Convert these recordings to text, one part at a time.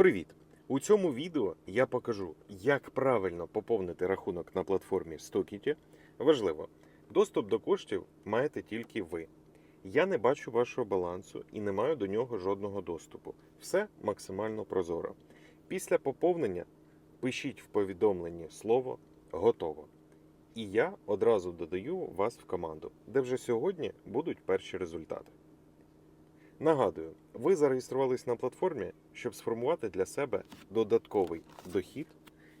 Привіт! У цьому відео я покажу, як правильно поповнити рахунок на платформі Stockity. Важливо, доступ до коштів маєте тільки ви. Я не бачу вашого балансу і не маю до нього жодного доступу. Все максимально прозоро. Після поповнення пишіть в повідомленні слово готово. І я одразу додаю вас в команду, де вже сьогодні будуть перші результати. Нагадую, ви зареєструвались на платформі, щоб сформувати для себе додатковий дохід,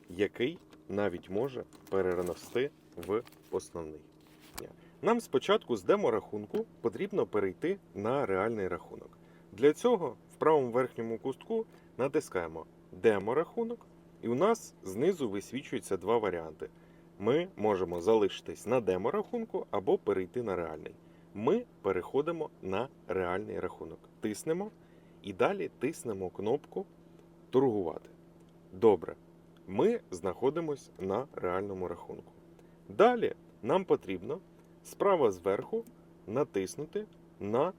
який навіть може перерости в основний. Нам спочатку з демо-рахунку потрібно перейти на реальний рахунок. Для цього в правому верхньому кустку натискаємо демо-рахунок, і у нас знизу висвічуються два варіанти. Ми можемо залишитись на демо-рахунку або перейти на реальний ми переходимо на реальний рахунок. Тиснемо і далі тиснемо кнопку торгувати. Добре. Ми знаходимося на реальному рахунку. Далі нам потрібно справа зверху натиснути на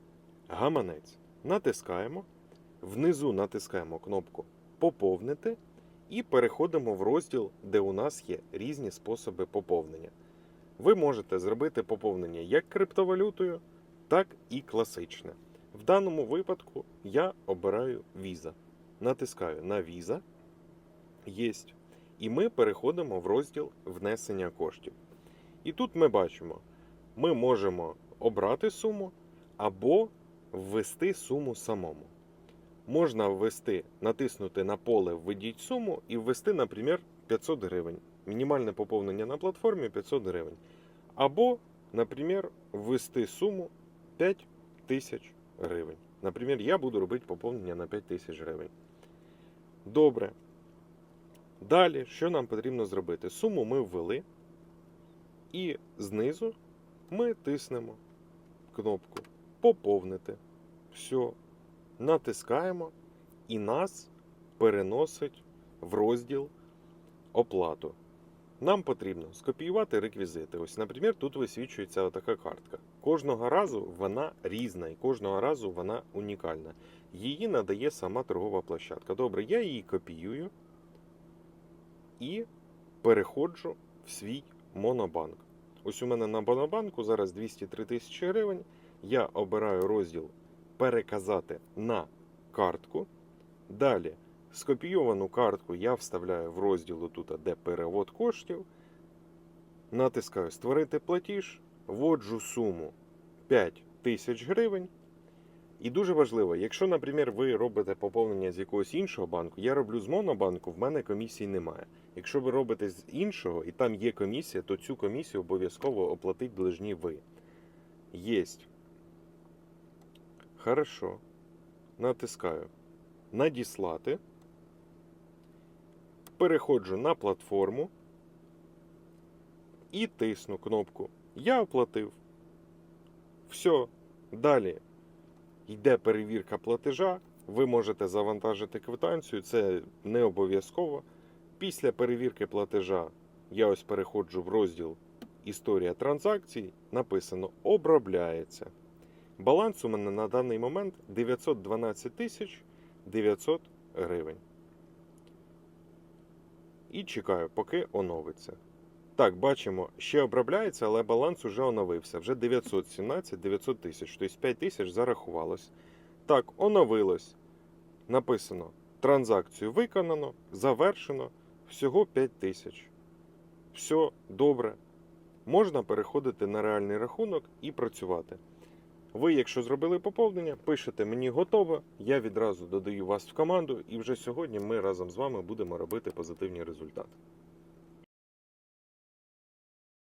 гаманець. Натискаємо, внизу натискаємо кнопку Поповнити і переходимо в розділ, де у нас є різні способи поповнення. Ви можете зробити поповнення як криптовалютою, так і класичне. В даному випадку я обираю Visa. Натискаю на Visa. Єсть. І ми переходимо в розділ внесення коштів. І тут ми бачимо, ми можемо обрати суму або ввести суму самому. Можна ввести, натиснути на поле Введіть суму і ввести, наприклад, 500 гривень. Мінімальне поповнення на платформі 500 гривень. Або, наприклад, ввести суму 5 тисяч гривень. Наприклад, я буду робити поповнення на 5 тисяч гривень. Добре. Далі, що нам потрібно зробити? Суму ми ввели. І знизу ми тиснемо кнопку Поповнити. Все. Натискаємо, і нас переносить в розділ оплату. Нам потрібно скопіювати реквізити. Ось, наприклад, тут висвічується така картка. Кожного разу вона різна і кожного разу вона унікальна. Її надає сама торгова площадка. Добре, я її копіюю і переходжу в свій монобанк. Ось у мене на монобанку зараз 203 тисячі гривень. Я обираю розділ Переказати на картку. Далі Скопійовану картку я вставляю в розділ тут, де перевод коштів. Натискаю Створити платіж, вводжу суму 5 тисяч гривень. І дуже важливо, якщо, наприклад, ви робите поповнення з якогось іншого банку, я роблю з монобанку, в мене комісії немає. Якщо ви робите з іншого і там є комісія, то цю комісію обов'язково оплатить должні ви. Єсть. Хорошо. Натискаю. Надіслати переходжу на платформу і тисну кнопку Я оплатив. Все. Далі йде перевірка платежа. Ви можете завантажити квитанцію, це не обов'язково. Після перевірки платежа я ось переходжу в розділ Історія транзакцій. Написано Обробляється. Баланс у мене на даний момент 912 тисяч 900 гривень і чекаю, поки оновиться. Так, бачимо, ще обробляється, але баланс уже оновився. Вже 917 900 тисяч, тобто 5 тисяч зарахувалось. Так, оновилось. Написано: транзакцію виконано, завершено. Всього 5 тисяч. Все добре. Можна переходити на реальний рахунок і працювати. Ви, якщо зробили поповнення, пишете мені готово, я відразу додаю вас в команду, і вже сьогодні ми разом з вами будемо робити позитивні результати.